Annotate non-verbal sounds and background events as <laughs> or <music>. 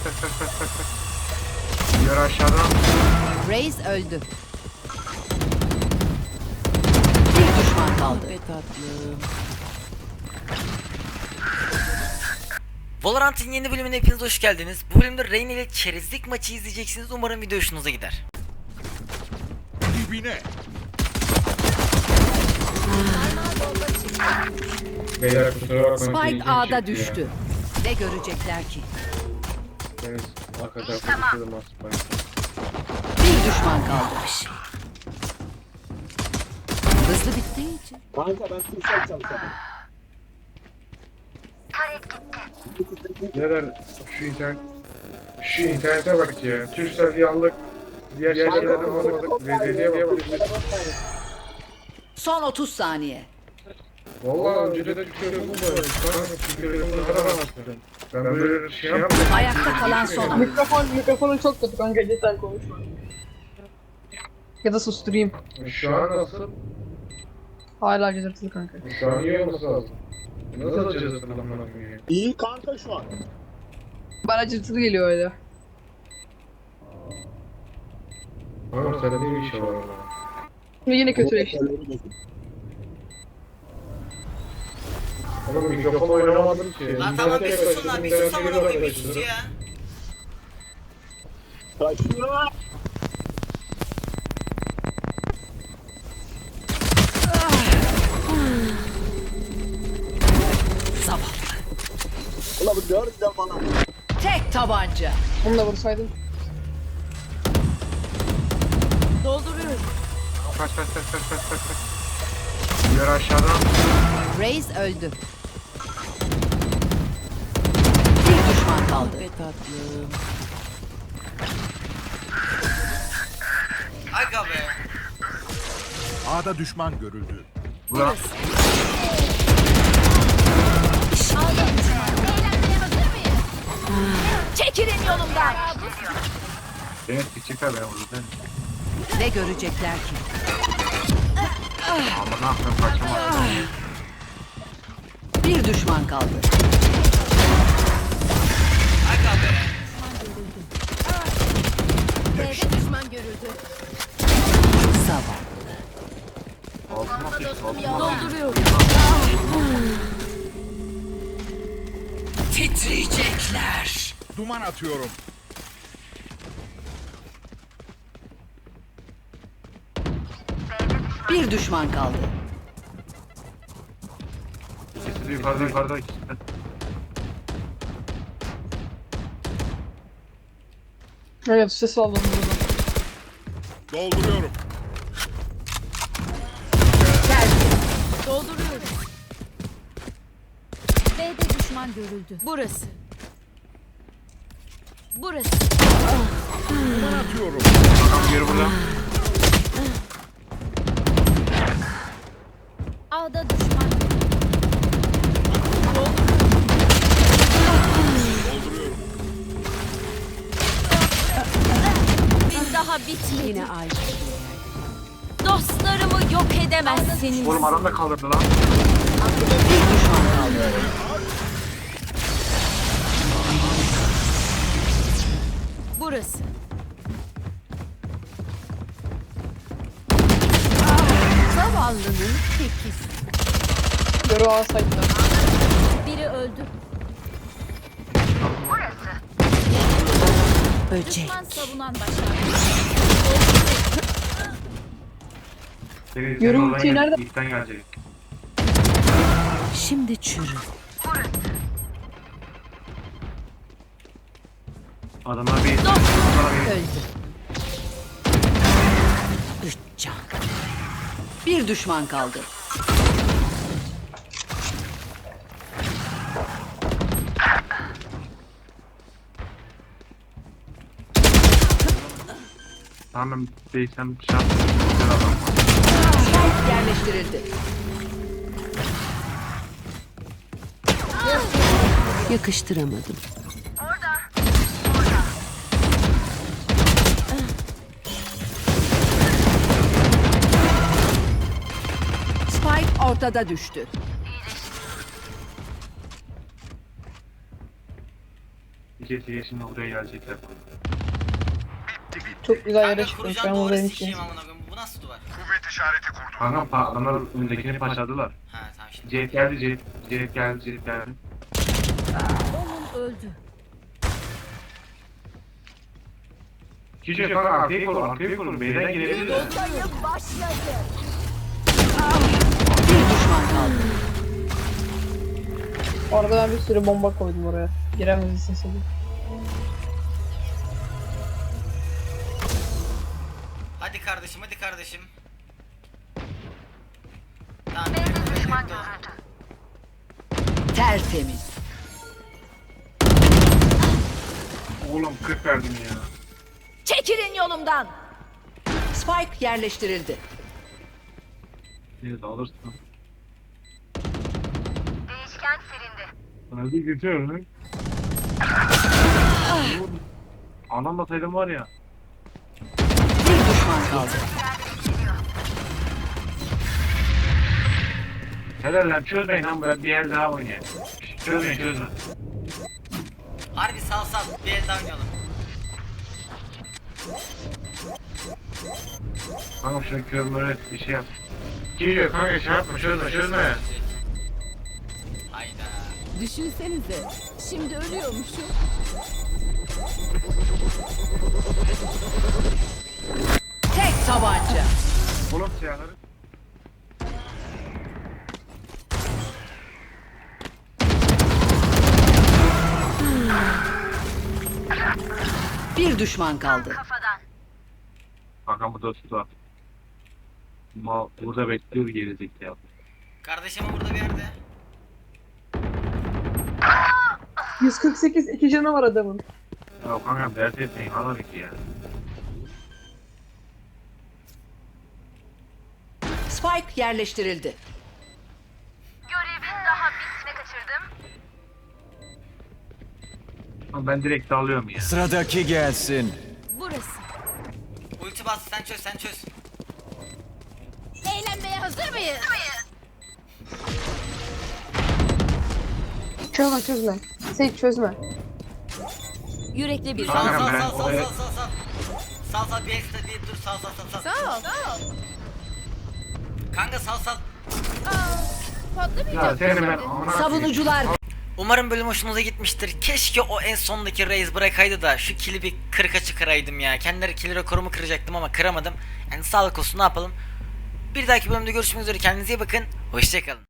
<laughs> Diğer aşağıdan. Reis öldü. Bir düşman kaldı. Valorant'ın yeni bölümüne hepiniz hoş geldiniz. Bu bölümde Reyna ile çerezlik maçı izleyeceksiniz. Umarım video hoşunuza gider. Dibine. Beyler kusura bakmayın. Spike A'da düştü. Ne görecekler ki? Deniz konuşuyordum az Spike. Bir düşman kaldı. Hızlı bittiği için. Kanka ben Türksel çalışıyorum. Neden şu internet şu internete bak ya. Türksel aldık. Diğer şeylerden almadık. Rezilliğe bak. Son 30 saniye. Valla önceden Türkiye'de bu böyle. Sonra Türkiye'de bunu aramazsın. Ben böyle şey yapmadım. Ayakta kalan son. Mikrofon, mikrofonun çok kötü kanka cidden konuşma. Ya da susturayım. Şu an nasıl? Hala cızırtılı kanka. Şu an iyi olması lazım. Nasıl açacağız adamlara koyayım? İyi kanka şu an. Bana cızırtılı geliyor öyle. Ama sende bir şey var? Ve yine kötüleşti. Oğlum mikrofon oynamadım ki. Lan tamam bir susun lan bir sus bir amına koyayım bir sus ya. Kaçıyor. Zavallı. Ulan bu dört de bana. Tek tabanca. Onu da vursaydım. Kaç kaç kaç kaç kaç kaç kaç. Diğer aşağıdan. Reis öldü. Kaldı. Aga be. A'da düşman görüldü. Ulan. Çekilin yolumdan. Deniz küçükler ben orada. Ne görecekler ki? Ama ne yapayım kaçamadım. Bir düşman kaldı. Titriyecekler. Duman atıyorum. Bir düşman kaldı. İkisi de yukarıda yukarıda ikisi de. Evet ses aldım buradan. Dolduruyorum. B'de düşman görüldü. Burası. Burası. Duman atıyorum. Tamam yürü buradan. A'da düşman. Dolduruyorum. Biz daha bitmedi. Yine aynı. Dostlarımı yok edemezsiniz. Oğlum aramda kaldırdı lan. Bir düşman kaldı. Burası. Zavallının tekisi. Yoru alsaydılar. Biri öldü. Böcek. Düşman savunan senin oradan ultiyi nerede- İlkten gelecek. Şimdi çürü. Adamlar Adamlar bir... Öldü. Üç can. Bir düşman kaldı. Tamam değilsem şans. Spike yerleştirildi. Yakıştıramadım. Ortada düştü. kesiye şimdi buraya gelecekler. Çok güzel yere Kanka buradayım sikeyim için. amına koyayım. Bu nasıl duvar? Kanka pa- adamlar öndekini paçadılar. Ha tamam şimdi. Jet geldi jet. Jet geldi jet geldi. Onun öldü. Kişi kanka arkayı koru arkayı koru. Beyden girebilirler. Bir düşman kaldı. Orada ben bir sürü bomba koydum oraya. Giremezsin seni. Hadi kardeşim hadi kardeşim. Tamam. Benim düşman Tertemiz. Oğlum 40 verdim ya. Çekilin yolumdan. Spike yerleştirildi. Neyse alırsın. Değişken serindi. Hadi geçiyorum lan. Anlamasaydım var ya. Bir düşman kaldı. Helal lan çözmeyin lan ben bir el daha oynayayım. Çözmeyin çözme. Harbi sal sal. Bir el daha oynayalım. Kanka şunu körmöre bir şey yap. Geliyor kanka şey yapma çözme çözme. Hayda. Düşünsenize. Şimdi ölüyormuşum. Tek tabanca. Oğlum silahları. Bir düşman kaldı. Kanka burada tutu Ma burada bekliyor gerizekalı. ya. Kardeşim burada bir yerde. 148 iki canı var adamın. Ya kanka dert etmeyin alır ki ya. Spike yerleştirildi. Ama ben direkt dalıyorum ya. Sıradaki gelsin. Burası. Ulti bas sen çöz sen çöz. Eğlenmeye hazır mıyız? Çözme çözme. Seyit çözme. Yürekli bir Sal Kanka sal ben sal sal oraya- sal sal sal. Sal sal bir ekstra değil dur sal sal sal sal. Sağ ol. Sağ ol. Kanka. Ya seni ben amına koyayım. Savunucular Umarım bölüm hoşunuza gitmiştir. Keşke o en sondaki Raze bırakaydı da şu kili bir 40'a çıkaraydım ya. Kendileri kill rekorumu kıracaktım ama kıramadım. Yani sağlık olsun ne yapalım. Bir dahaki bölümde görüşmek üzere kendinize iyi bakın. Hoşçakalın.